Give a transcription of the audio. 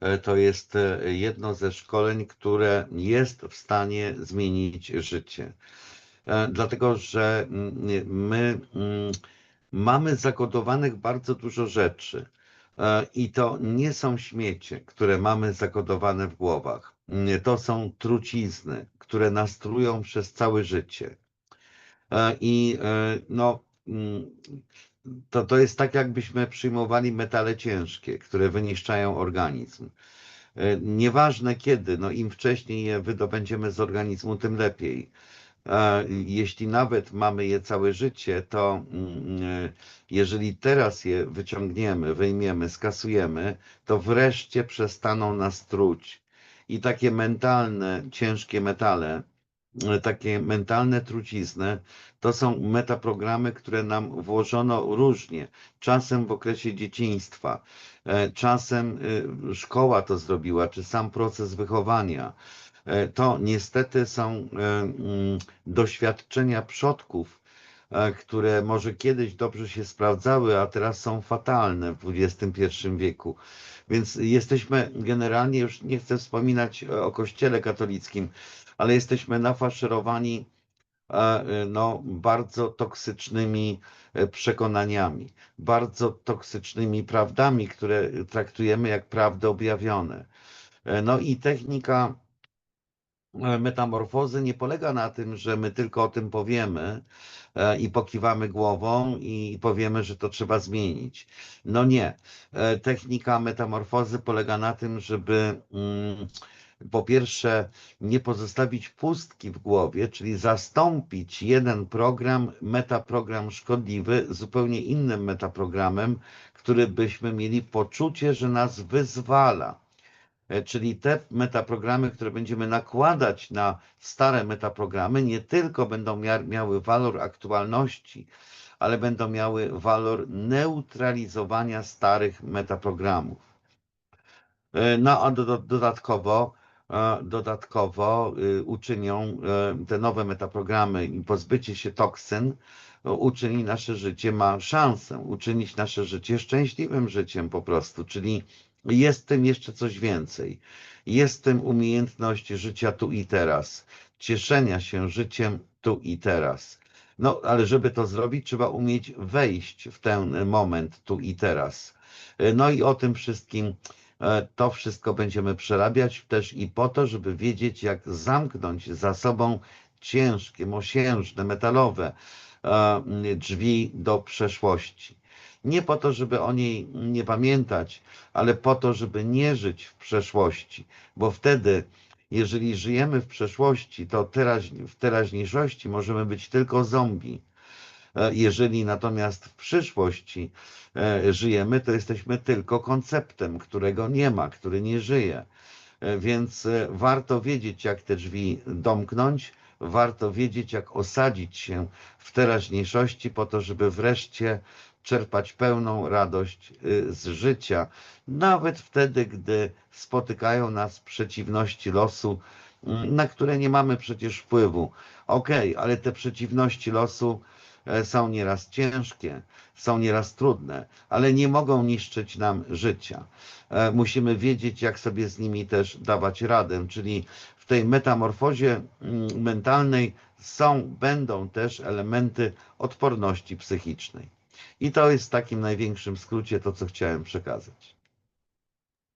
e, to jest e, jedno ze szkoleń, które jest w stanie zmienić życie. E, Dlatego, że mm, my mm, mamy zakodowanych bardzo dużo rzeczy. I to nie są śmiecie, które mamy zakodowane w głowach. To są trucizny, które nas trują przez całe życie. I no, mm, to, to jest tak, jakbyśmy przyjmowali metale ciężkie, które wyniszczają organizm. E, Nieważne kiedy, no im wcześniej je wydobędziemy z organizmu, tym lepiej. Jeśli nawet mamy je całe życie, to mm, e, jeżeli teraz je wyciągniemy, wyjmiemy, skasujemy, to wreszcie przestaną nas truć. I takie mentalne, ciężkie metale, takie mentalne trucizny, to są metaprogramy, które nam włożono różnie. Czasem w okresie dzieciństwa, e, czasem e, szkoła to zrobiła, czy sam proces wychowania. E, To niestety są e, mm, doświadczenia przodków, e, które może kiedyś dobrze się sprawdzały, a teraz są fatalne w XXI wieku. Więc jesteśmy generalnie, już nie chcę wspominać o Kościele katolickim, ale jesteśmy nafaszerowani e, no, bardzo toksycznymi e, przekonaniami, bardzo toksycznymi prawdami, które traktujemy jak prawdy objawione. E, No i technika e, metamorfozy nie polega na tym, że my tylko o tym powiemy e, i pokiwamy głową i powiemy, że to trzeba zmienić. No nie. E, Technika metamorfozy polega na tym, żeby mm, po pierwsze nie pozostawić pustki w głowie, czyli zastąpić jeden program, metaprogram szkodliwy zupełnie innym metaprogramem, który byśmy mieli poczucie, że nas wyzwala. E, Czyli te metaprogramy, które będziemy nakładać na stare metaprogramy, nie tylko będą mia- miały walor aktualności, ale będą miały walor neutralizowania starych metaprogramów. E, No a do, dodatkowo, e, dodatkowo y, uczynią te nowe metaprogramy i pozbycie się toksyn, uczyni nasze życie, ma szansę uczynić nasze życie szczęśliwym życiem po prostu, czyli jest tym jeszcze coś więcej. Jest tym umiejętność życia tu i teraz, cieszenia się życiem tu i teraz. No, ale żeby to zrobić, trzeba umieć wejść w ten moment tu i teraz. No i o tym wszystkim, e, to wszystko będziemy przerabiać też i po to, żeby wiedzieć, jak zamknąć za sobą ciężkie, mosiężne, metalowe e, drzwi do przeszłości. Nie po to, żeby o niej nie pamiętać, ale po to, żeby nie żyć w przeszłości, bo wtedy, jeżeli żyjemy w przeszłości, to teraź, w teraźniejszości możemy być tylko zombie. E, Jeżeli natomiast w przyszłości e, żyjemy, to jesteśmy tylko konceptem, którego nie ma, który nie żyje. E, Więc warto wiedzieć, jak te drzwi domknąć, warto wiedzieć, jak osadzić się w teraźniejszości, po to, żeby wreszcie czerpać pełną radość y, z życia, nawet wtedy, gdy spotykają nas przeciwności losu, mm, na które nie mamy przecież wpływu. Okej, ale te przeciwności losu są nieraz ciężkie, są nieraz trudne, ale nie mogą niszczyć nam życia. E, Musimy wiedzieć, jak sobie z nimi też dawać radę, czyli w tej metamorfozie mm, mentalnej są, będą też elementy odporności psychicznej. I to jest w takim największym skrócie to, co chciałem przekazać.